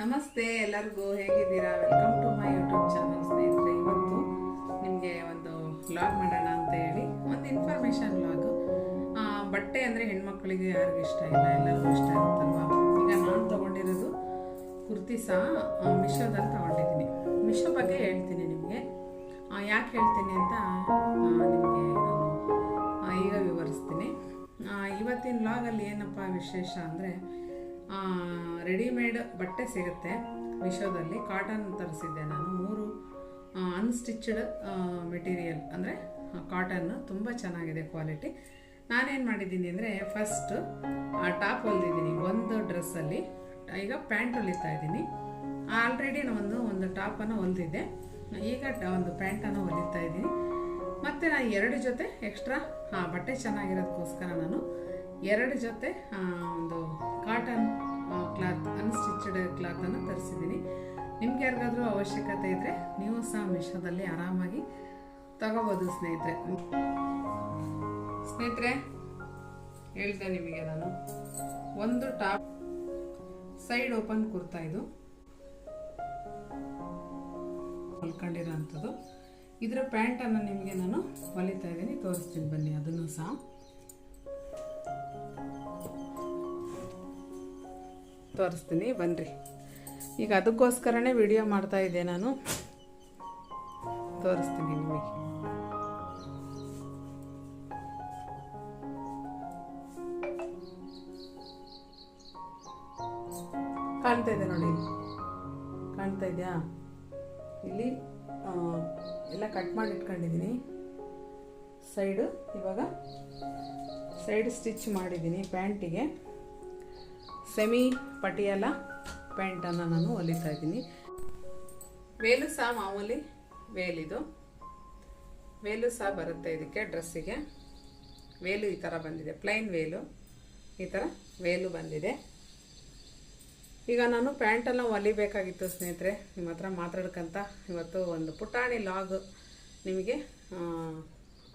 ನಮಸ್ತೆ ಎಲ್ಲರಿಗೂ ಹೇಗಿದ್ದೀರಾ? Welcome to my YouTube channel ಸ್ನೇಹಿತರೆ. ಇವತ್ತು ನಿಮಗೆ ಒಂದು ವ್ಲಾಗ್ ಮಾಡೋಣ ಅಂತ ಹೇಳಿ, ಒಂದು ಇನ್ಫಾರ್ಮೇಷನ್ ವ್ಲಾಗು ಬಟ್ಟೆ ಅಂದರೆ ಹೆಣ್ಮಕ್ಳಿಗೆ ಯಾರಿಗೂ ಇಷ್ಟ ಇಲ್ಲ, ಎಲ್ಲರಿಗೂ ಇಷ್ಟ ಇರುತ್ತಲ್ವಾ? ಈಗ ನಾನು ತೊಗೊಂಡಿರೋದು ಕುರ್ತಿ ಸಹ ಮಿಶೋದಲ್ಲಿ ತೊಗೊಂಡಿದ್ದೀನಿ. ಮಿಶೋ ಬಗ್ಗೆ ಹೇಳ್ತೀನಿ ನಿಮಗೆ. ಯಾಕೆ ಹೇಳ್ತೀನಿ ಅಂತ ನಿಮಗೆ ಈಗ ವಿವರಿಸ್ತೀನಿ. ಇವತ್ತಿನ ವ್ಲಾಗಲ್ಲಿ ಏನಪ್ಪ ವಿಶೇಷ ಅಂದರೆ ರೆಡಿಮೇಡ್ ಬಟ್ಟೆ ಸಿಗುತ್ತೆ ಮಿಶೋದಲ್ಲಿ ಕಾಟನ್ ತರಿಸಿದ್ದೆ ನಾನು. ಮೂರು ಅನ್ಸ್ಟಿಚ್ಡ್ ಮೆಟೀರಿಯಲ್ ಅಂದರೆ ಕಾಟನ್ ತುಂಬ ಚೆನ್ನಾಗಿದೆ ಕ್ವಾಲಿಟಿ ನಾನೇನು ಮಾಡಿದ್ದೀನಿ ಅಂದರೆ ಫಸ್ಟ್ ಟಾಪ್ ಹೊಲ್ದಿದ್ದೀನಿ. ಒಂದು ಡ್ರೆಸ್ಸಲ್ಲಿ ಈಗ ಪ್ಯಾಂಟ್ ಹೊಲಿತಾ ಇದ್ದೀನಿ. ಆಲ್ರೆಡಿ ಒಂದು ಒಂದು ಟಾಪನ್ನು ಹೊಲಿದಿದ್ದೆ. ಈಗ ಒಂದು ಪ್ಯಾಂಟನ್ನು ಹೊಲಿತಾ ಇದ್ದೀನಿ. ಮತ್ತು ನಾನು ಎರಡು ಜೊತೆ ಎಕ್ಸ್ಟ್ರಾ ಹಾಂ ಬಟ್ಟೆ ಚೆನ್ನಾಗಿರೋದಕ್ಕೋಸ್ಕರ ನಾನು ಎರಡು ಜೊತೆ ಒಂದು ಕಾಟನ್ ಕ್ಲಾತ್ ಅನ್ಸ್ಟಿಚ್ಡ್ ಕ್ಲಾತನ್ನು ತರಿಸಿದ್ದೀನಿ. ನಿಮ್ಗೆ ಯಾರಿಗಾದ್ರೂ ಅವಶ್ಯಕತೆ ಇದ್ದರೆ ನೀವು ಸಹ ಮಿಶೋದಲ್ಲಿ ಆರಾಮಾಗಿ ತಗೋಬೋದು ಸ್ನೇಹಿತರೆ. ಸ್ನೇಹಿತರೆ, ಹೇಳಿದೆ ನಿಮಗೆ ನಾನು. ಒಂದು ಟಾಪ್ ಸೈಡ್ ಓಪನ್ ಕುರ್ತಾ ಇದು. ಹೊಲ್ಕೊಂಡಿರೋ ಅಂಥದ್ದು ಇದರ ಪ್ಯಾಂಟನ್ನು ನಿಮಗೆ ನಾನು ಹೊಲಿತಾ ಇದ್ದೀನಿ. ತೋರಿಸ್ತೀನಿ ಬನ್ನಿ ಅದನ್ನು ಸಹ. ತೋರಿಸ್ತೀನಿ ಬನ್ನಿರಿ ಈಗ ಅದಕ್ಕೋಸ್ಕರನೇ ವಿಡಿಯೋ ಮಾಡ್ತಾ ಇದ್ದೆ ನಾನು. ತೋರಿಸ್ತೀನಿ ನಿಮಗೆ. ಕಾಣ್ತಾ ಇದೆ ನೋಡಿ. ಕಾಣ್ತಾ ಇದೆಯಾ? ಇಲ್ಲಿ ಎಲ್ಲ ಕಟ್ ಮಾಡಿ ಇಟ್ಕೊಂಡಿದ್ದೀನಿ. ಸೈಡು ಇವಾಗ ಸೈಡ್ ಸ್ಟಿಚ್ ಮಾಡಿದ್ದೀನಿ ಪ್ಯಾಂಟಿಗೆ. ಸೆಮಿ ಪಟಿಯಾಲ ಪ್ಯಾಂಟನ್ನು ನಾನು ಹೊಲಿತಾ ಇದ್ದೀನಿ. ವೇಲು ಸಹ ಮಾಮೂಲಿ ವೇಲಿದು ವೇಲು ಸಹ ಬರುತ್ತೆ ಇದಕ್ಕೆ ಡ್ರೆಸ್ಸಿಗೆ. ವೇಲು ಈ ಥರ ಬಂದಿದೆ ಪ್ಲೈನ್ ವೇಲು ಈ ಥರ ವೇಲು ಬಂದಿದೆ. ಈಗ ನಾನು ಪ್ಯಾಂಟನ್ನು ಹೊಲಿಬೇಕಾಗಿತ್ತು ಸ್ನೇಹಿತರೆ, ನಿಮ್ಮ ಹತ್ರ ಮಾತಾಡ್ಕಂತ ಇವತ್ತು ಒಂದು ಪುಟಾಣಿ ಲಾಗ್ ನಿಮಗೆ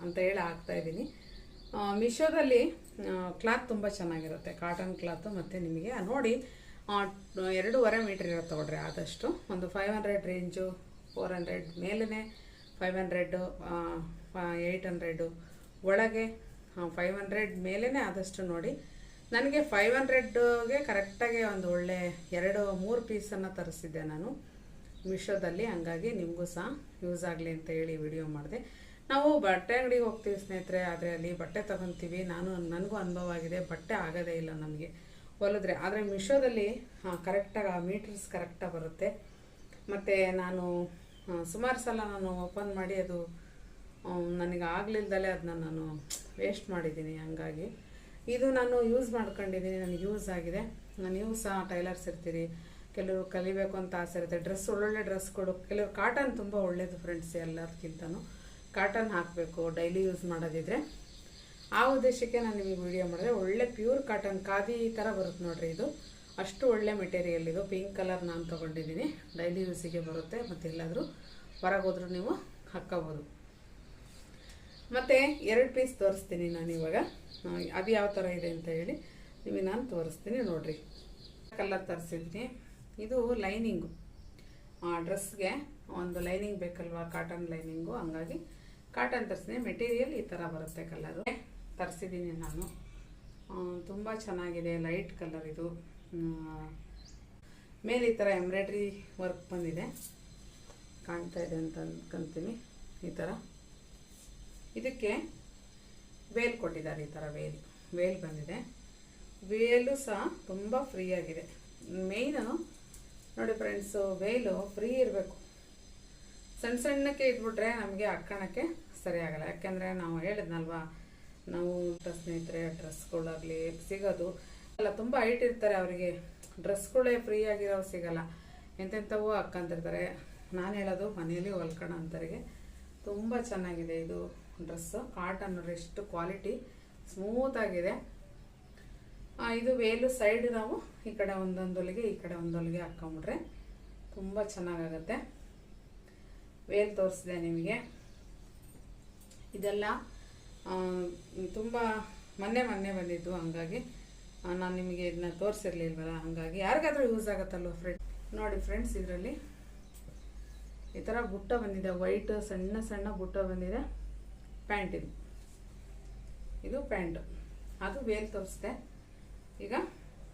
ಅಂತ ಹೇಳಿ ಹಾಕ್ತಾ ಇದ್ದೀನಿ. ಮಿಶೋದಲ್ಲಿ ಕ್ಲಾತ್ ತುಂಬ ಚೆನ್ನಾಗಿರುತ್ತೆ. ಕಾಟನ್ ಕ್ಲಾತು ಮತ್ತು ನಿಮಗೆ. ನೋಡಿ ಎರಡೂವರೆ ಮೀಟ್ರ್ ಇರುತ್ತೆ ತೊಗೊಳ್ರಿ ಆದಷ್ಟು. ಒಂದು five hundred range four hundred ಮೇಲೇ ಫೈವ್ ಹಂಡ್ರೆಡ್ಡು ಏಯ್ಟ್ ಹಂಡ್ರೆಡು ಒಳಗೆ ಫೈವ್ ಹಂಡ್ರೆಡ್ ಮೇಲೇ ಆದಷ್ಟು ನೋಡಿ. ನನಗೆ ಫೈವ್ ಹಂಡ್ರೆಡ್ಗೆ ಕರೆಕ್ಟಾಗಿ ಒಂದು ಒಳ್ಳೆ ಎರಡು, ಮೂರು ಪೀಸನ್ನು ತರಿಸಿದ್ದೆ ನಾನು. ಮಿಶೋದಲ್ಲಿ ಹಂಗಾಗಿ ನಿಮಗೂ ಸಹ ಯೂಸ್ ಆಗಲಿ ಅಂತ ಹೇಳಿ ವಿಡಿಯೋ ಮಾಡಿದೆ. ನಾವು ಬಟ್ಟೆ ಅಂಗಡಿಗೆ ಹೋಗ್ತೀವಿ ಸ್ನೇಹಿತರೆ, ಆದರೆ ಅಲ್ಲಿ ಬಟ್ಟೆ ತಗೊತೀವಿ. ನಾನು, ನನಗೂ ಅನುಭವ ಆಗಿದೆ. ಬಟ್ಟೆ ಆಗೋದೇ ಇಲ್ಲ ನಮಗೆ. ಹೊಲಿದ್ರೆ. ಆದರೆ ಮಿಶೋದಲ್ಲಿ ಕರೆಕ್ಟಾಗಿ ಆ ಮೀಟರ್ಸ್ ಕರೆಕ್ಟಾಗಿ ಬರುತ್ತೆ. ಮತ್ತು ನಾನು ಸುಮಾರು ಸಲ ನಾನು ಓಪನ್ ಮಾಡಿ ಅದು ನನಗೆ ಆಗಲಿಲ್ದಲೇ ಅದನ್ನ ನಾನು ವೇಸ್ಟ್ ಮಾಡಿದ್ದೀನಿ ಹಂಗಾಗಿ. ಇದು ನಾನು ಯೂಸ್ ಮಾಡ್ಕೊಂಡಿದ್ದೀನಿ. ನನಗೆ ಯೂಸ್ ಆಗಿದೆ. ನೀವು ಸಹ ಟೈಲರ್ಸ್ ಇರ್ತೀರಿ. ಕೆಲವರು ಕಲಿಬೇಕು ಅಂತ ಆಸೆ ಇರುತ್ತೆ. ಡ್ರೆಸ್ ಒಳ್ಳೊಳ್ಳೆ ಡ್ರೆಸ್ ಕೊಡು. ಕೆಲವರು ಕಾಟನ್ ತುಂಬ ಒಳ್ಳೆಯದು ಫ್ರೆಂಡ್ಸ್ ಎಲ್ಲದಕ್ಕಿಂತನೂ ಕಾಟನ್ ಹಾಕಬೇಕು ಡೈಲಿ ಯೂಸ್ ಮಾಡೋದಿದ್ರೆ. ಆ ಉದ್ದೇಶಕ್ಕೆ ನಾನು ನಿಮಗೆ ವಿಡಿಯೋ ಮಾಡಿದೆ. ಒಳ್ಳೆ ಪ್ಯೂರ್ ಕಾಟನ್ ಖಾದಿ ಥರ ಬರುತ್ತೆ ನೋಡ್ರಿ ಇದು. ಅಷ್ಟು ಒಳ್ಳೆ ಮೆಟೀರಿಯಲ್ ಇದು. ಪಿಂಕ್ ಕಲರ್ ನಾನು ತೊಗೊಂಡಿದ್ದೀನಿ. ಡೈಲಿ ಯೂಸಿಗೆ ಬರುತ್ತೆ. ಮತ್ತು ಎಲ್ಲಾದರೂ ಹೊರಗೆ ಹೋದ್ರೂ ನೀವು ಹಾಕ್ಕೋಬೋದು. ಮತ್ತು ಎರಡು ಪೀಸ್ ತೋರಿಸ್ತೀನಿ ನಾನು ಇವಾಗ. ಅದು ಯಾವ ಥರ ಇದೆ ಅಂತ ಹೇಳಿ ನಿಮಗೆ ನಾನು ತೋರಿಸ್ತೀನಿ ನೋಡಿರಿ. ಕಲರ್ ತರಿಸಿದ್ದೀನಿ. ಇದು ಲೈನಿಂಗು ಡ್ರೆಸ್ಗೆ ಒಂದು ಲೈನಿಂಗ್ ಬೇಕಲ್ವಾ? ಕಾಟನ್ ಲೈನಿಂಗು ಹಂಗಾಗಿ ಕಾಟನ್ ತರಿಸಿದೆ. ಮೆಟೀರಿಯಲ್ ಈ ಥರ ಬರುತ್ತೆ ಕಲರು ತರಿಸಿದ್ದೀನಿ ನಾನು. ತುಂಬ ಚೆನ್ನಾಗಿದೆ ಲೈಟ್ ಕಲರ್ ಇದು. ಮೇಲೆ ಈ ಥರ ಎಂಬ್ರಾಯ್ಡ್ರಿ ವರ್ಕ್ ಬಂದಿದೆ. ಕಾಣ್ತಾ ಇದೆ ಅಂತ ಅನ್ಕೊಂತೀನಿ ಈ ಥರ ಇದಕ್ಕೆ ವೇಲ್ ಕೊಟ್ಟಿದ್ದಾರೆ ಈ ಥರ ವೇಲ್ ವೇಲ್ ಬಂದಿದೆ. ವೇಲು ಸಹ ತುಂಬ ಫ್ರೀ ಆಗಿದೆ. ಮೇಯ್ನು ನೋಡಿ ಫ್ರೆಂಡ್ಸು ವೇಲು ಫ್ರೀ ಇರಬೇಕು. ಸಣ್ಣ ಸಣ್ಣಕ್ಕೆ ಇದ್ಬಿಟ್ರೆ ನಮಗೆ ಹಾಕ್ಕೊಳಕ್ಕೆ ಸರಿ ಆಗಲ್ಲ ಯಾಕೆಂದರೆ ನಾವು ಹೇಳಿದ್ನಲ್ವಾ, ನಾವು ಸ್ನೇಹಿತರೆ, ಡ್ರೆಸ್ಗಳಾಗಲಿ ಸಿಗೋದು. ಅಲ್ಲ, ತುಂಬ ಹೈಟ್ ಇರ್ತಾರೆ ಅವರಿಗೆ. ಡ್ರೆಸ್ಗಳೇ ಫ್ರೀ ಆಗಿರೋ ಸಿಗಲ್ಲ. ಎಂತೆಂಥವು ಹಾಕ್ಕಂತಿರ್ತಾರೆ ನಾನು ಹೇಳೋದು ಮನೆಯಲ್ಲಿ ಹೊಲ್ಕೊಳ ಅಂತರಿಗೆ ತುಂಬ ಚೆನ್ನಾಗಿದೆ ಇದು ಡ್ರೆಸ್ಸು. ಕಾಟನ್ ಎಷ್ಟು ಕ್ವಾಲಿಟಿ ಸ್ಮೂತಾಗಿದೆ ಇದು ವೇಲು ಸೈಡ್ ನಾವು ಈ ಕಡೆ ಒಂದೊಂದು ಹೊಲಿಗೆ ಈ ಕಡೆ ಒಂದೊಲಿಗೆ ಹಾಕ್ಕೊಂಬಿಟ್ರೆ ತುಂಬ ಚೆನ್ನಾಗಾಗತ್ತೆ. ವೇಲ್ ತೋರಿಸಿದೆ ನಿಮಗೆ. ಇದೆಲ್ಲ ತುಂಬ ಮೊನ್ನೆ ಮೊನ್ನೆ ಬಂದಿದ್ದು ಹಂಗಾಗಿ. ನಾನು ನಿಮಗೆ ಇದನ್ನ ತೋರಿಸಿರ್ಲಿಲ್ವಲ್ಲ, ಹಂಗಾಗಿ ಯಾರಿಗಾದರೂ ಯೂಸ್ ಆಗುತ್ತಲ್ವ ಫ್ರೆಂಡ್ ನೋಡಿ ಫ್ರೆಂಡ್ಸ್ ಇದರಲ್ಲಿ ಈ ಥರ ಬುಟ್ಟ ಬಂದಿದೆ ವೈಟ್ ಸಣ್ಣ ಸಣ್ಣ ಬುಟ್ಟ ಬಂದಿದೆ. ಪ್ಯಾಂಟ್ ಇದು. ಇದು ಪ್ಯಾಂಟು ಅದು ವೇಲ್ ತೋರಿಸ್ದೆ. ಈಗ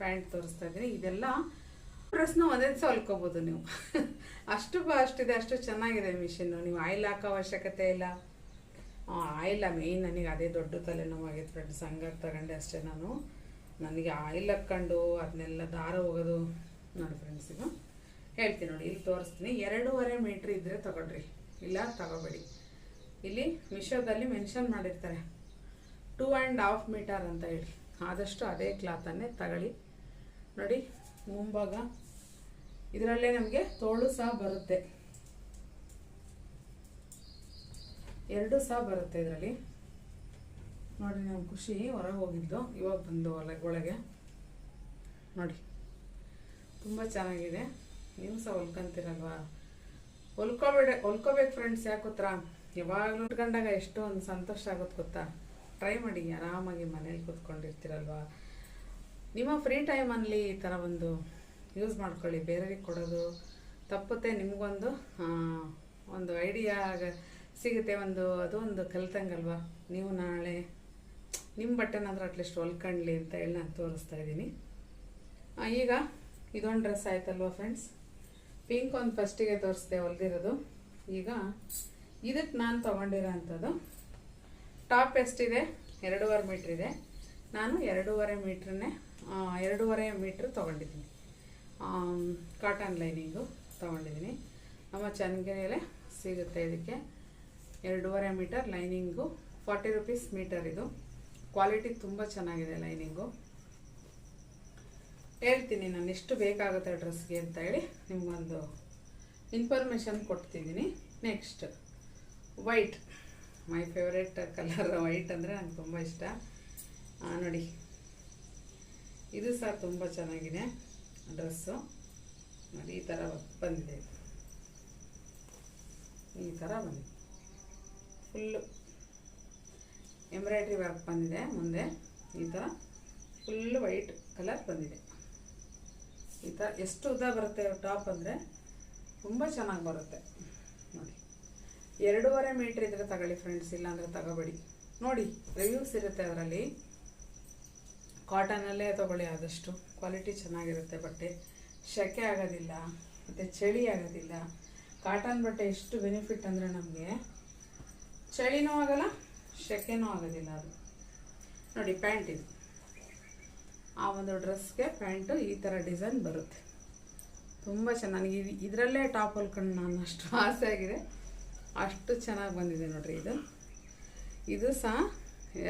ಪ್ಯಾಂಟ್ ತೋರಿಸ್ತಾ ಇದ್ದೀನಿ. ಇದೆಲ್ಲ ಡ್ರೆಸ್ನ ಒಂದೇ ದಿವಸ ನೀವು. ಅಷ್ಟು ಅಷ್ಟಿದೆ ಅಷ್ಟು ಚೆನ್ನಾಗಿದೆ ಮಿಷಿನ್ನು ನೀವು ಆಯಿಲ್ ಹಾಕೋ ಅವಶ್ಯಕತೆ ಇಲ್ಲ. ಆಯಿಲ್ ಮೇಯ್ನ್ ನನಗೆ ಅದೇ ದೊಡ್ಡ ತಲೆನೋವಾಗಿತ್ತು ಫ್ರೆಂಡ್ಸ್ ಹಂಗಾಗಿ ತಗೊಂಡೆ ಅಷ್ಟೇ ನಾನು. ನನಗೆ ಆಯಿಲ್ ಹಾಕ್ಕೊಂಡು ಅದನ್ನೆಲ್ಲ ದಾರ ಹೋಗೋದು ನೋಡಿ ಫ್ರೆಂಡ್ಸ್ ಇದು. ಹೇಳ್ತೀನಿ ನೋಡಿ, ಇಲ್ಲಿ ತೋರಿಸ್ತೀನಿ. ಎರಡೂವರೆ ಮೀಟ್ರ್ ಇದ್ದರೆ ತಗೊಳ್ರಿ. ಇಲ್ಲ, ತಗೋಬೇಡಿ. ಇಲ್ಲಿ ಮಿಶೋದಲ್ಲಿ ಮೆನ್ಷನ್ ಮಾಡಿರ್ತಾರೆ. ಟೂ ಆ್ಯಂಡ್ ಹಾಫ್ ಮೀಟರ್ ಅಂತ ಹೇಳಿ. ಆದಷ್ಟು ಅದೇ ಕ್ಲಾತನ್ನೇ ತಗೊಳ್ಳಿ. ನೋಡಿ ಮುಂಭಾಗ. ಇದರಲ್ಲೇ ನಮಗೆ ತೋಳು ಸಹ ಬರುತ್ತೆ. ಎರಡು ಸಹ ಬರುತ್ತೆ ಇದರಲ್ಲಿ. ನೋಡಿ ನಾವು ಖುಷಿ ಹೊರಗೆ ಹೋಗಿದ್ದು. ಇವಾಗ ಬಂದು ಒಳಗೆ ಒಳಗೆ. ನೋಡಿ. ತುಂಬ ಚೆನ್ನಾಗಿದೆ. ನೀವು ಸಹ ಹೊಲ್ಕೊಂತೀರಲ್ವಾ? ಹೊಲ್ಕೋಬೇಡ, ಹೊಲ್ಕೋಬೇಕು ಫ್ರೆಂಡ್ಸ್ ಯಾಕೆ ಹತ್ರ ಯಾವಾಗಲೂ ಉಟ್ಕೊಂಡಾಗ ಎಷ್ಟೊಂದು ಸಂತೋಷ ಆಗುತ್ತೆ ಗೊತ್ತಾ? ಟ್ರೈ ಮಾಡಿ, ಆರಾಮಾಗಿ ಮನೇಲಿ ಕೂತ್ಕೊಂಡಿರ್ತೀರಲ್ವಾ? ನಿಮ್ಮ ಫ್ರೀ ಟೈಮಲ್ಲಿ ಈ ಥರ ಒಂದು ಯೂಸ್ ಮಾಡ್ಕೊಳ್ಳಿ. ಬೇರೆಯವ್ರಿಗೆ ಕೊಡೋದು ತಪ್ಪುತ್ತೆ, ನಿಮಗೊಂದು ಒಂದು ಐಡಿಯಾ ಸಿಗುತ್ತೆ. ಒಂದು, ಅದು ಒಂದು ಕಲ್ತಂಗಲ್ವಾ? ನೀವು ನಾಳೆ ನಿಮ್ಮ ಬಟ್ಟೆನಾದ್ರೂ ಅಟ್ಲೀಸ್ಟ್ ಹೊಲ್ಕಂಡ್ಲಿ ಅಂತ ಹೇಳಿ ನಾನು ತೋರಿಸ್ತಾ ಇದ್ದೀನಿ. ಈಗ ಇದೊಂದು ಡ್ರೆಸ್ ಆಯ್ತಲ್ವ ಫ್ರೆಂಡ್ಸ್ ಪಿಂಕ್ ಒಂದು ಫಸ್ಟಿಗೆ ತೋರಿಸ್ದೆ ಹೊಲ್ದಿರೋದು. ಈಗ ಇದಕ್ಕೆ ನಾನು ತೊಗೊಂಡಿರೋ ಅಂಥದ್ದು ಟಾಪ್ ಎಷ್ಟಿದೆ? ಎರಡೂವರೆ ಮೀಟ್ರ್ ಇದೆ. ನಾನು ಎರಡೂವರೆ ಮೀಟ್ರನ್ನೇ ಎರಡೂವರೆ ಮೀಟ್ರ್ ತೊಗೊಂಡಿದ್ದೀನಿ. ಕಾಟನ್ ಲೈನಿಂಗು ತೊಗೊಂಡಿದ್ದೀನಿ. ನಮ್ಮ ಚನ್ನಗಿರಿಯಲ್ಲೇ ಸಿಗುತ್ತೆ ಇದಕ್ಕೆ ಎರಡೂವರೆ metre lining forty rupees metre ಇದು. ಕ್ವಾಲಿಟಿ ತುಂಬ ಚೆನ್ನಾಗಿದೆ ಲೈನಿಂಗು ಹೇಳ್ತೀನಿ ನಾನು ಎಷ್ಟು ಬೇಕಾಗುತ್ತೆ ಡ್ರೆಸ್ಗೆ ಅಂತ ಹೇಳಿ ನಿಮಗೊಂದು information ಕೊಡ್ತಿದ್ದೀನಿ. Next white my favourite colour white ಅಂದರೆ ನಂಗೆ ತುಂಬ ಇಷ್ಟ. ನೋಡಿ. ಇದು ಸಹ ತುಂಬ ಚೆನ್ನಾಗಿದೆ ಡ್ರೆಸ್ಸು ನೋಡಿ, ಈ ಥರ ಬಂದಿದೆ. ಈ ಥರ ಬಂದಿದೆ. ಫುಲ್ಲು ಎಂಬ್ರಾಯ್ಡ್ರಿ ವರ್ಕ್ ಬಂದಿದೆ ಮುಂದೆ. ಈ ಥರ ಫುಲ್ ವೈಟ್ ಕಲರ್ ಬಂದಿದೆ. ಈ ಥರ ಎಷ್ಟು ಉದ್ದ ಬರುತ್ತೆ ಟಾಪ್ ಅಂದರೆ ತುಂಬ ಚೆನ್ನಾಗಿ ಬರುತ್ತೆ. ನೋಡಿ. ಎರಡೂವರೆ ಮೀಟ್ರ್ ಇದ್ದರೆ ತಗೊಳ್ಳಿ ಫ್ರೆಂಡ್ಸ್ ಇಲ್ಲಾಂದರೆ ತಗೋಬೇಡಿ. ನೋಡಿ ರಿವ್ಯೂಸ್ ಇರುತ್ತೆ ಅದರಲ್ಲಿ. ಕಾಟನಲ್ಲೇ ತೊಗೊಳ್ಳಿ, ಆದಷ್ಟು ಕ್ವಾಲಿಟಿ ಚೆನ್ನಾಗಿರುತ್ತೆ ಬಟ್ಟೆ. ಸೆಕೆ ಆಗೋದಿಲ್ಲ, ಮತ್ತು ಚಳಿ ಆಗೋದಿಲ್ಲ. ಕಾಟನ್ ಬಟ್ಟೆ ಎಷ್ಟು ಬೆನಿಫಿಟ್ ಅಂದರೆ ನಮಗೆ ಚಳಿನೂ ಆಗೋಲ್ಲ ಸೆಕೆನೂ ಆಗೋದಿಲ್ಲ ಅದು. ನೋಡಿ, ಪ್ಯಾಂಟ್ ಇದು. ಆ ಒಂದು ಡ್ರೆಸ್ಗೆ ಪ್ಯಾಂಟು ಈ ಥರ ಡಿಸೈನ್ ಬರುತ್ತೆ. ತುಂಬ ಚೆನ್ನಾಗಿ ಇದು ಇದರಲ್ಲೇ ಟಾಪ್ ಹೊಲ್ಕೊಂಡು ನಾನು ಅಷ್ಟು ಆಸೆ ಆಗಿದೆ. ಅಷ್ಟು ಚೆನ್ನಾಗಿ ಬಂದಿದೆ ನೋಡಿರಿ ಇದು. ಇದು ಸಹ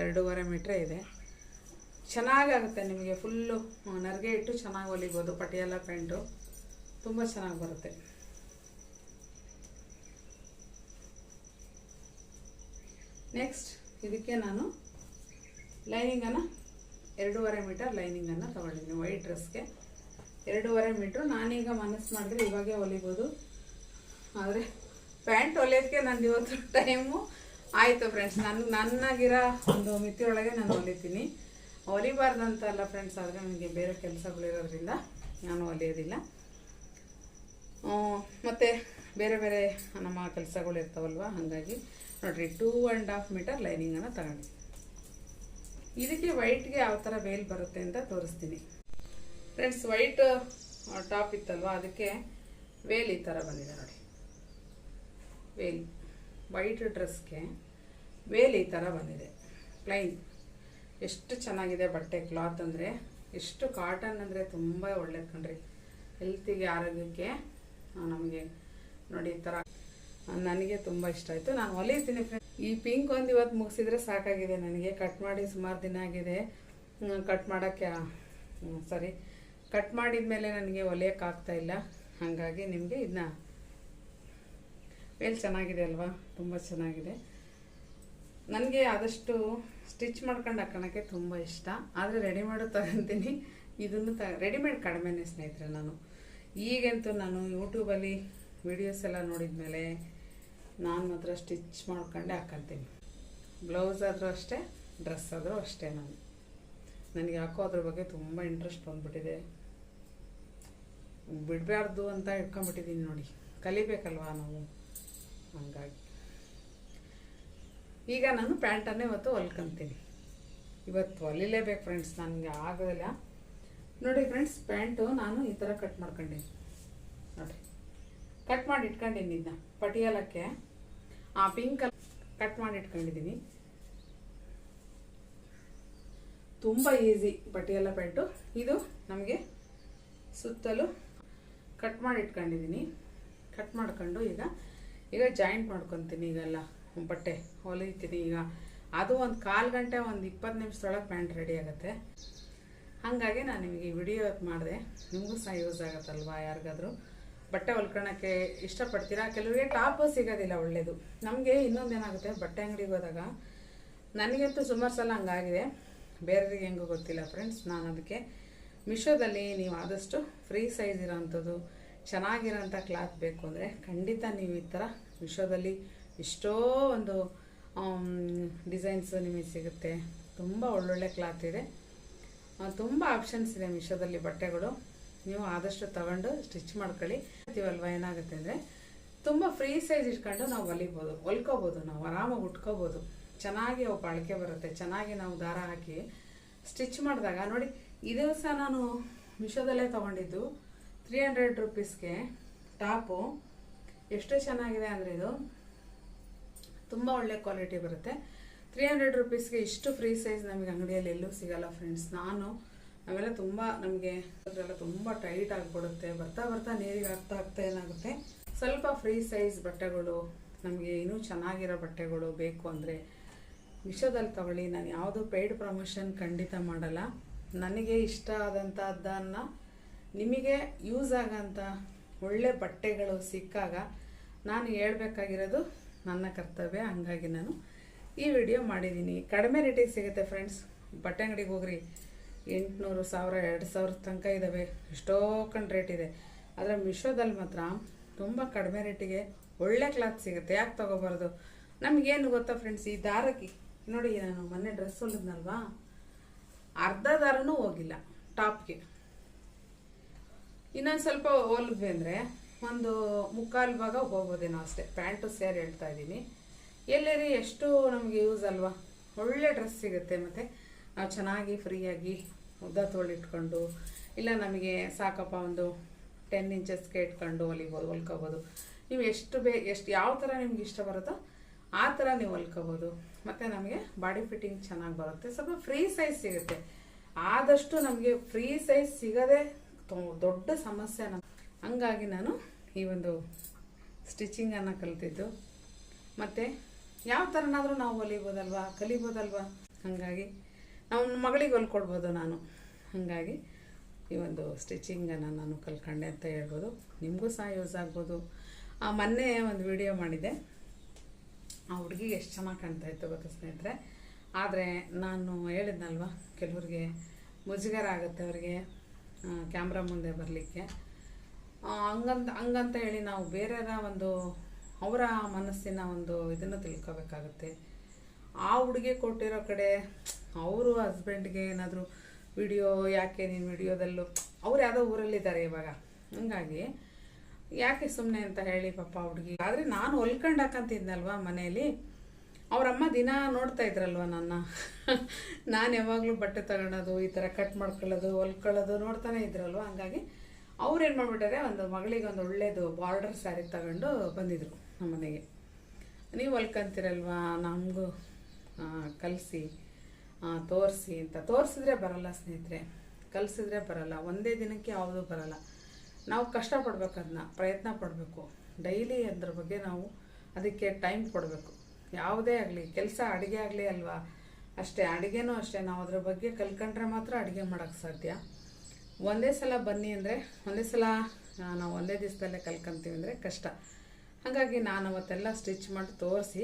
ಎರಡೂವರೆ ಮೀಟ್ರೇ ಇದೆ. ಚೆನ್ನಾಗಾಗುತ್ತೆ ನಿಮಗೆ ಫುಲ್ಲು. ನರಿಗೆ ಇಟ್ಟು ಚೆನ್ನಾಗಿ ಹೊಲಿಬೋದು ಪಟಿಯಾಲ ಪ್ಯಾಂಟು ತುಂಬ ಚೆನ್ನಾಗಿ ಬರುತ್ತೆ. ನೆಕ್ಸ್ಟ್, ಇದಕ್ಕೆ ನಾನು ಲೈನಿಂಗನ್ನು ಎರಡೂವರೆ ಮೀಟರ್ ಲೈನಿಂಗನ್ನು ತೊಗೊಂಡಿದ್ದೀನಿ. ವೈಟ್ ಡ್ರೆಸ್ಗೆ ಎರಡೂವರೆ ಮೀಟ್ರು. ನಾನೀಗ ಮನಸ್ಸು ಮಾಡಿದ್ರೆ ಇವಾಗೇ ಹೊಲಿಬೋದು. ಆದರೆ ಪ್ಯಾಂಟ್ ಹೊಲಿಯೋದಕ್ಕೆ ನಂದು ಇವತ್ತು ಟೈಮು ಆಯಿತು ಫ್ರೆಂಡ್ಸ್ ನನ್ನ ನನ್ನಾಗಿರೋ ಒಂದು ಮಿತಿಯೊಳಗೆ ನಾನು ಹೊಲಿತೀನಿ. ಹೊಲಿಬಾರ್ದಂತಲ್ಲ ಫ್ರೆಂಡ್ಸ್ ಆದರೆ ನನಗೆ ಬೇರೆ ಕೆಲಸಗಳಿರೋದ್ರಿಂದ ನಾನು ಹೊಲಿಯೋದಿಲ್ಲ. ಮತ್ತು ಬೇರೆ ಬೇರೆ ನಮ್ಮ ಕೆಲಸಗಳು ಇರ್ತಾವಲ್ವ, ಹಾಗಾಗಿ ನೋಡಿರಿ ಟೂ ಆ್ಯಂಡ್ ಹಾಫ್ ಮೀಟರ್ ಲೈನಿಂಗನ್ನು ತಗೊಂಡಿದ್ದೀನಿ ಇದಕ್ಕೆ ವೈಟ್ಗೆ ಯಾವ ಥರ ವೇಲ್ ಬರುತ್ತೆ ಅಂತ ತೋರಿಸ್ತೀನಿ. ಫ್ರೆಂಡ್ಸ್ ವೈಟ್ ಟಾಪ್ ಇತ್ತಲ್ವ, ಅದಕ್ಕೆ ವೇಲ್ ಈ ಥರ ಬಂದಿದೆ ನೋಡಿ. ವೇಲ್ ವೈಟ್ ಡ್ರೆಸ್ಗೆ ವೇಲ್ ಈ ಥರ ಬಂದಿದೆ. ಪ್ಲೈನ್ ಎಷ್ಟು ಚೆನ್ನಾಗಿದೆ ಬಟ್ಟೆ ಕ್ಲಾತ್ ಅಂದರೆ. ಎಷ್ಟು ಕಾಟನ್ ಅಂದರೆ ತುಂಬ ಒಳ್ಳೇದು ಕಣ್ರಿ. ಹೆಲ್ತಿಗೆ ಆರೋಗ್ಯಕ್ಕೆ ನಮಗೆ. ನೋಡಿ, ಈ ಥರ ನನಗೆ ತುಂಬ ಇಷ್ಟ ಆಯಿತು. ನಾನು ಹೊಲಿತೀನಿ ಫ್ರೆಂಡ್ ಈ ಪಿಂಕ್ ಒಂದು ಇವತ್ತು ಮುಗಿಸಿದ್ರೆ ಸಾಕಾಗಿದೆ ನನಗೆ. ಕಟ್ ಮಾಡಿ ಸುಮಾರು ದಿನ ಆಗಿದೆ. ಕಟ್ ಮಾಡೋಕ್ಕೆ ಸರಿ ಕಟ್ ಮಾಡಿದ ಮೇಲೆ ನನಗೆ ಹೊಲಿಯೋಕ್ಕಾಗ್ತಾ ಇಲ್ಲ. ಹಾಗಾಗಿ ನಿಮಗೆ ಇದನ್ನ ವೇಲ್ ಚೆನ್ನಾಗಿದೆ ಅಲ್ವಾ? ತುಂಬ ಚೆನ್ನಾಗಿದೆ. ನನಗೆ ಆದಷ್ಟು ಸ್ಟಿಚ್ ಮಾಡ್ಕೊಂಡು ಹಾಕೋಣಕ್ಕೆ ತುಂಬ ಇಷ್ಟ. ಆದರೆ ರೆಡಿಮೇಡು ತಗೊಂತೀನಿ. ಇದನ್ನು ತ ರೆಡಿಮೇಡ್ ಕಡಿಮೆನೇ ಸ್ನೇಹಿತರೆ ನಾನು. ಈಗಂತೂ ನಾನು ಯೂಟ್ಯೂಬಲ್ಲಿ ವಿಡಿಯೋಸ್ ಎಲ್ಲ ನೋಡಿದ ಮೇಲೆ ನಾನು ಮಾತ್ರ ಸ್ಟಿಚ್ ಮಾಡ್ಕೊಂಡೆ ಹಾಕೊತೀನಿ. ಬ್ಲೌಸ್ ಆದರೂ ಅಷ್ಟೇ, ಡ್ರೆಸ್ ಆದರೂ ಅಷ್ಟೇ ನಾನು. ನನಗೆ ಯಾಕೋ ಅದ್ರ ಬಗ್ಗೆ ತುಂಬ ಇಂಟ್ರೆಸ್ಟ್ ಬಂದುಬಿಟ್ಟಿದೆ. ಬಿಡಬಾರ್ದು ಅಂತ ಇಟ್ಕೊಂಡ್ಬಿಟ್ಟಿದ್ದೀನಿ ನೋಡಿ. ಕಲಿಬೇಕಲ್ವಾ ನಾವು? ಹಂಗಾಗಿ. ಈಗ ನಾನು ಪ್ಯಾಂಟನ್ನೇ ಇವತ್ತು ಹೊಲ್ಕೊಂತೀನಿ. ಇವತ್ತು ಹೊಲಿಲೇಬೇಕು ಫ್ರೆಂಡ್ಸ್ ನನಗೆ ಆಗೋದಿಲ್ಲ. ನೋಡಿ ಫ್ರೆಂಡ್ಸ್ ಪ್ಯಾಂಟು ನಾನು ಈ ಥರ ಕಟ್ ಮಾಡ್ಕೊಂಡೀನಿ. ನೋಡಿರಿ ಕಟ್ ಮಾಡಿ ಇಟ್ಕೊಂಡಿನಿ ಇದನ್ನ ಪಟಿಯಾಲಕ್ಕೆ. ಆ ಪಿಂಕ್ ಕಟ್ ಮಾಡಿ ಇಟ್ಕೊಂಡಿದ್ದೀನಿ ತುಂಬ ಈಸಿ ಪಟಿಯಾಲ ಪ್ಯಾಂಟು. ಇದು ನಮಗೆ ಸುತ್ತಲೂ ಕಟ್ ಮಾಡಿ ಇಟ್ಕೊಂಡಿದ್ದೀನಿ ಕಟ್ ಮಾಡ್ಕೊಂಡು ಈಗ ಈಗ ಜಾಯಿಂಟ್ ಮಾಡ್ಕೊತೀನಿ ಈಗೆಲ್ಲ. ಬಟ್ಟೆ ಹೊಲಿತೀನಿ ಈಗ. ಅದು ಒಂದು ಕಾಲು ಗಂಟೆ, ಒಂದು ಇಪ್ಪತ್ತು ನಿಮಿಷದೊಳಗೆ ಪ್ಯಾಂಟ್ ರೆಡಿ ಆಗುತ್ತೆ. ಹಾಗಾಗಿ ನಾನು ನಿಮಗೆ ಈ ವಿಡಿಯೋ ಮಾಡಿದೆ. ನಿಮಗೂ ಸಹ ಯೂಸ್ ಆಗುತ್ತಲ್ವಾ ಯಾರಿಗಾದರೂ? ಬಟ್ಟೆ ಹೊಲ್ಕೊಳಕ್ಕೆ ಇಷ್ಟಪಡ್ತೀರಾ? ಕೆಲವರಿಗೆ ಟಾಪು ಸಿಗೋದಿಲ್ಲ ಒಳ್ಳೆಯದು ನಮಗೆ ಇನ್ನೊಂದೇನಾಗುತ್ತೆ ಬಟ್ಟೆ ಅಂಗಡಿಗೆ ಹೋದಾಗ ನನಗಂತೂ ಸುಮಾರು ಸಲ ಹಂಗಾಗಿದೆ. ಬೇರೆಯವ್ರಿಗೆ ಹೆಂಗೋ ಗೊತ್ತಿಲ್ಲ ಫ್ರೆಂಡ್ಸ್ ನಾನು ಅದಕ್ಕೆ ಮಿಶೋದಲ್ಲಿ ನೀವು ಆದಷ್ಟು ಫ್ರೀ ಸೈಜ್ ಇರೋವಂಥದ್ದು ಚೆನ್ನಾಗಿರೋಂಥ ಕ್ಲಾತ್ ಬೇಕು ಅಂದರೆ ಖಂಡಿತ ನೀವು ಈ ಥರ ಮಿಶೋದಲ್ಲಿ ಎಷ್ಟೋ ಒಂದು ಡಿಸೈನ್ಸು ನಿಮಗೆ ಸಿಗುತ್ತೆ. ತುಂಬ ಒಳ್ಳೊಳ್ಳೆ ಕ್ಲಾತ್ ಇದೆ. ತುಂಬ ಆಪ್ಷನ್ಸ್ ಇದೆ ಮಿಶೋದಲ್ಲಿ ಬಟ್ಟೆಗಳು. ನೀವು ಆದಷ್ಟು ತಗೊಂಡು ಸ್ಟಿಚ್ ಮಾಡ್ಕೊಳ್ಳಿ. ಅಲ್ವಾ ಏನಾಗುತ್ತೆ ಅಂದರೆ, ತುಂಬ ಫ್ರೀ ಸೈಜ್ ಇಟ್ಕೊಂಡು ನಾವು ಹೊಲಿಬೋದು. ಹೊಲ್ಕೋಬೋದು ನಾವು, ಆರಾಮಾಗಿ ಉಟ್ಕೋಬೋದು. ಚೆನ್ನಾಗಿ ಅವು ಬಾಳಿಕೆ ಬರುತ್ತೆ. ಚೆನ್ನಾಗಿ ನಾವು ದಾರ ಹಾಕಿ ಸ್ಟಿಚ್ ಮಾಡಿದಾಗ, ನೋಡಿ ಇದು ಸಹ ನಾನು ಮಿಶೋದಲ್ಲೇ ತೊಗೊಂಡಿದ್ದು ತ್ರೀ ಹಂಡ್ರೆಡ್ ರುಪೀಸ್ಗೆ ಟಾಪು. ಎಷ್ಟು ಚೆನ್ನಾಗಿದೆ ಅಂದರೆ ಇದು. ತುಂಬ ಒಳ್ಳೆ ಕ್ವಾಲಿಟಿ ಬರುತ್ತೆ. ತ್ರೀ ಹಂಡ್ರೆಡ್ ರುಪೀಸ್ಗೆ ಇಷ್ಟು ಫ್ರೀ ಸೈಜ್ ನಮಗೆ ಅಂಗಡಿಯಲ್ಲಿ ಎಲ್ಲೂ ಸಿಗಲ್ಲ ಫ್ರೆಂಡ್ಸ್ ನಾನು ಆಮೇಲೆ ತುಂಬ ನಮಗೆ ಅದರೆಲ್ಲ ತುಂಬ ಟೈಟ್ ಆಗಿಬಿಡುತ್ತೆ. ಬರ್ತಾ ಬರ್ತಾ ನೀರಿಗೆ ಆಗ್ತಾ ಆಗ್ತಾ ಏನಾಗುತ್ತೆ? ಸ್ವಲ್ಪ ಫ್ರೀ ಸೈಜ್ ಬಟ್ಟೆಗಳು, ನಮಗೆ ಇನ್ನೂ ಚೆನ್ನಾಗಿರೋ ಬಟ್ಟೆಗಳು ಬೇಕು ಅಂದರೆ ಮಿಶೋದಲ್ಲಿ ತಗೊಳ್ಳಿ. ನಾನು ಯಾವುದು ಪೇಯ್ಡ್ ಪ್ರಮೋಷನ್ ಖಂಡಿತ ಮಾಡಲ್ಲ. ನನಗೆ ಇಷ್ಟ ಆದಂಥದ್ದನ್ನು ನಿಮಗೆ ಯೂಸ್ ಆಗೋಂಥ ಒಳ್ಳೆ ಬಟ್ಟೆಗಳು ಸಿಕ್ಕಾಗ ನಾನು ಹೇಳ್ಬೇಕಾಗಿರೋದು ನನ್ನ ಕರ್ತವ್ಯ, ಹಂಗಾಗಿ ನಾನು ಈ ವಿಡಿಯೋ ಮಾಡಿದ್ದೀನಿ. ಕಡಿಮೆ ರೇಟಿಗೆ ಸಿಗುತ್ತೆ ಫ್ರೆಂಡ್ಸ್ ಬಟ್ಟೆ ಅಂಗಡಿಗೆ ಹೋಗ್ರಿ. ಎಂಟುನೂರು ಸಾವಿರ, ಎರಡು ಸಾವಿರ ತನಕ ಇದ್ದಾವೆ ಎಷ್ಟೋ ಕಂಡು ರೇಟ್ ಇದೆ. ಆದರೆ ಮಿಶೋದಲ್ಲಿ ಮಾತ್ರ ತುಂಬ ಕಡಿಮೆ ರೇಟಿಗೆ ಒಳ್ಳೆ ಕ್ಲಾತ್ ಸಿಗುತ್ತೆ. ಯಾಕೆ ತೊಗೋಬಾರ್ದು? ನಮಗೇನು ಗೊತ್ತಾ ಫ್ರೆಂಡ್ಸ್ ಈ ದಾರಕ್ಕೆ, ನೋಡಿ ನಾನು ಮೊನ್ನೆ ಡ್ರೆಸ್ ಹೊಲಿದ್ನಲ್ವಾ? ಅರ್ಧ ದಾರನೂ ಹೋಗಿಲ್ಲ ಟಾಪ್ಗೆ ಇನ್ನೊಂದು ಸ್ವಲ್ಪ ಹೊಲಿದ್ವಿ ಅಂದರೆ ಒಂದು ಮುಕ್ಕಾಲು ಭಾಗ ಹೋಗ್ಬೋದೇನೋ ಅಷ್ಟೇ. ಪ್ಯಾಂಟು ಸೇರಿ ಹೇಳ್ತಾ ಇದ್ದೀನಿ. ಎಲ್ಲೇರಿ ಎಷ್ಟು ನಮಗೆ ಯೂಸ್ ಅಲ್ವಾ? ಒಳ್ಳೆ ಡ್ರೆಸ್ ಸಿಗುತ್ತೆ ಮತ್ತು. ನಾವು ಚೆನ್ನಾಗಿ, ಫ್ರೀಯಾಗಿ ಉದ್ದ ತೊಳಿಟ್ಕೊಂಡು, ಇಲ್ಲ ನಮಗೆ ಸಾಕಪ್ಪ ಒಂದು ಟೆನ್ ಇಂಚಸ್ಗೆ ಇಟ್ಕೊಂಡು ಹೊಲಿಬೋದು ಹೊಲ್ಕೋಬೋದು. ನೀವು ಎಷ್ಟು ಬೇ, ಎಷ್ಟು ಯಾವ ಥರ ನಿಮ್ಗೆ ಇಷ್ಟ ಬರುತ್ತೋ ಆ ಥರ ನೀವು ಹೊಲ್ಕೋಬೋದು. ಮತ್ತು ನಮಗೆ ಬಾಡಿ ಫಿಟ್ಟಿಂಗ್ ಚೆನ್ನಾಗಿ ಬರುತ್ತೆ. ಸ್ವಲ್ಪ ಫ್ರೀ ಸೈಜ್ ಸಿಗುತ್ತೆ. ಆದಷ್ಟು ನಮಗೆ ಫ್ರೀ ಸೈಜ್ ಸಿಗದೆ ದೊಡ್ಡ ಸಮಸ್ಯೆ ನಮ್ಮ ಹಂಗಾಗಿ ನಾನು ಈ ಒಂದು ಸ್ಟಿಚಿಂಗನ್ನು ಕಲಿತಿದ್ದು. ಮತ್ತು ಯಾವ ಥರನಾದರೂ ನಾವು ಹೊಲಿಬೋದಲ್ವಾ? ಕಲಿಬೋದಲ್ವಾ? ಹಾಗಾಗಿ ನಮ್ಮ ಮಗಳಿಗೆ ಹೊಲ್ಕೊಡ್ಬೋದು ನಾನು. ಹಾಗಾಗಿ ಈ ಒಂದು ಸ್ಟಿಚಿಂಗನ್ನು ನಾನು ಕಲ್ತ್ಕೊಂಡೆ ಅಂತ ಹೇಳ್ಬೋದು. ನಿಮಗೂ ಸಹ ಯೂಸ್ ಆಗ್ಬೋದು. ಆ, ಮೊನ್ನೆ ಒಂದು ವಿಡಿಯೋ ಮಾಡಿದೆ ಆ ಹುಡುಗಿಗೆ ಎಷ್ಟು ಚೆನ್ನಾಗಿ ಕಾಣ್ತಾ ಇತ್ತು ಗೊತ್ತಾ ಸ್ನೇಹಿತರೆ? ಆದರೆ ನಾನು ಹೇಳಿದ್ನಲ್ವ ಕೆಲವ್ರಿಗೆ ಮುಜುಗರ ಆಗುತ್ತೆ ಅವರಿಗೆ ಕ್ಯಾಮ್ರಾ ಮುಂದೆ ಬರಲಿಕ್ಕೆ. ಹಂಗಂತ ಹಂಗಂತ ಹೇಳಿ ನಾವು ಬೇರೆಯವರ ಒಂದು, ಅವರ ಮನಸ್ಸಿನ ಒಂದು ಇದನ್ನು ತಿಳ್ಕೊಬೇಕಾಗತ್ತೆ. ಆ ಹುಡುಗಿ ಕೊಟ್ಟಿರೋ ಕಡೆ ಅವರು ಹಸ್ಬೆಂಡ್ಗೆ ಏನಾದರೂ ವಿಡಿಯೋ, ಯಾಕೆ ನೀನು ವಿಡಿಯೋದಲ್ಲೂ, ಅವ್ರು ಯಾವುದೋ ಊರಲ್ಲಿದ್ದಾರೆ ಇವಾಗ. ಹಂಗಾಗಿ ಯಾಕೆ ಸುಮ್ಮನೆ ಅಂತ ಹೇಳಿ ಪಾಪ ಹುಡುಗಿ. ಆದರೆ ನಾನು ಹೊಲ್ಕೊಂಡು ಹಾಕಂತಿದ್ನಲ್ವಾ ಮನೆಯಲ್ಲಿ? ಅವರಮ್ಮ ದಿನ ನೋಡ್ತಾ ಇದ್ರಲ್ವ ನನ್ನ? ನಾನು ಯಾವಾಗಲೂ ಬಟ್ಟೆ ತಗೊಳೋದು, ಈ ಥರ ಕಟ್ ಮಾಡ್ಕೊಳ್ಳೋದು, ಹೊಲ್ಕೊಳ್ಳೋದು ನೋಡ್ತಾನೆ ಇದ್ರಲ್ವ? ಹಂಗಾಗಿ ಅವ್ರು ಏನು ಮಾಡಿಬಿಟ್ಟಾರೆ, ಒಂದು ಮಗಳಿಗೆ ಒಂದು ಒಳ್ಳೇದು ಬಾರ್ಡರ್ ಸ್ಯಾರಿ ತಗೊಂಡು ಬಂದಿದ್ರು ನಮ್ಮ ಮನೆಗೆ. ನೀವು ಹೊಲ್ಕೊಂತೀರಲ್ವಾ? ನಮಗೂ ಕಲಿಸಿ ತೋರಿಸಿ ಅಂತ. ತೋರಿಸಿದ್ರೆ ಬರಲ್ಲ ಸ್ನೇಹಿತರೆ, ಕಲಿಸಿದ್ರೆ ಬರಲ್ಲ. ಒಂದೇ ದಿನಕ್ಕೆ ಯಾವುದೂ ಬರಲ್ಲ. ನಾವು ಕಷ್ಟಪಡ್ಬೇಕು ಅದನ್ನ ಪ್ರಯತ್ನ ಪಡಬೇಕು. ಡೈಲಿ ಅದ್ರ ಬಗ್ಗೆ ನಾವು ಅದಕ್ಕೆ ಟೈಮ್ ಕೊಡಬೇಕು. ಯಾವುದೇ ಆಗಲಿ, ಕೆಲಸ ಅಡುಗೆ ಆಗಲಿ ಅಲ್ವಾ? ಅಷ್ಟೇ, ಅಡುಗೆನೂ ಅಷ್ಟೇ. ನಾವು ಅದ್ರ ಬಗ್ಗೆ ಕಲ್ಕೊಂಡ್ರೆ ಮಾತ್ರ ಅಡುಗೆ ಮಾಡೋಕ್ಕೆ ಸಾಧ್ಯ. ಒಂದೇ ಸಲ ಬನ್ನಿ ಅಂದರೆ ಒಂದೇ ಸಲ ನಾವು ಒಂದೇ ದಿವಸದಲ್ಲೇ ಕಲ್ಕೊಂತೀವಿ ಅಂದರೆ ಕಷ್ಟ. ಹಾಗಾಗಿ ನಾನು ಅವತ್ತೆಲ್ಲ ಸ್ಟಿಚ್ ಮಾಡಿ ತೋರಿಸಿ,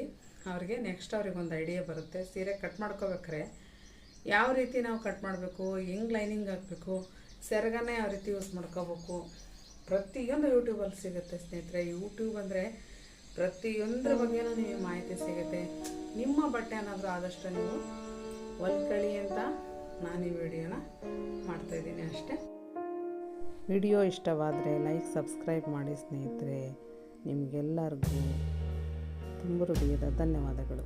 ಅವ್ರಿಗೆ ನೆಕ್ಸ್ಟ್ ಅವ್ರಿಗೆ ಒಂದು ಐಡಿಯಾ ಬರುತ್ತೆ. ಸೀರೆ ಕಟ್ ಮಾಡ್ಕೋಬೇಕಾರೆ, ಯಾವ ರೀತಿ ನಾವು ಕಟ್ ಮಾಡಬೇಕು, ಹೆಂಗೆ ಲೈನಿಂಗ್ ಹಾಕಬೇಕು, ಸೆರಗನ್ನ ಯಾವ ರೀತಿ ಯೂಸ್ ಮಾಡ್ಕೋಬೇಕು, ಪ್ರತಿಯೊಂದು ಯೂಟ್ಯೂಬಲ್ಲಿ ಸಿಗುತ್ತೆ ಸ್ನೇಹಿತರೆ. ಯೂಟ್ಯೂಬ್ ಅಂದರೆ ಪ್ರತಿಯೊಂದ್ರ ಬಗ್ಗೆನೂ ನಿಮಗೆ ಮಾಹಿತಿ ಸಿಗುತ್ತೆ. ನಿಮ್ಮ ಬಟ್ಟೆ ಏನಾದರೂ ಆದಷ್ಟು ನೀವು ಹೊಲ್ಕಳಿ ಅಂತ ನಾನು ಈ ವಿಡಿಯೋನ ಮಾಡ್ತಾಯಿದ್ದೀನಿ ಅಷ್ಟೇ. ವಿಡಿಯೋ ಇಷ್ಟವಾದರೆ ಲೈಕ್, ಸಬ್ಸ್ಕ್ರೈಬ್ ಮಾಡಿ ಸ್ನೇಹಿತರೆ. ನಿಮಗೆಲ್ಲರಿಗೂ ತುಂಬ ಹೃದಯದ ಧನ್ಯವಾದಗಳು.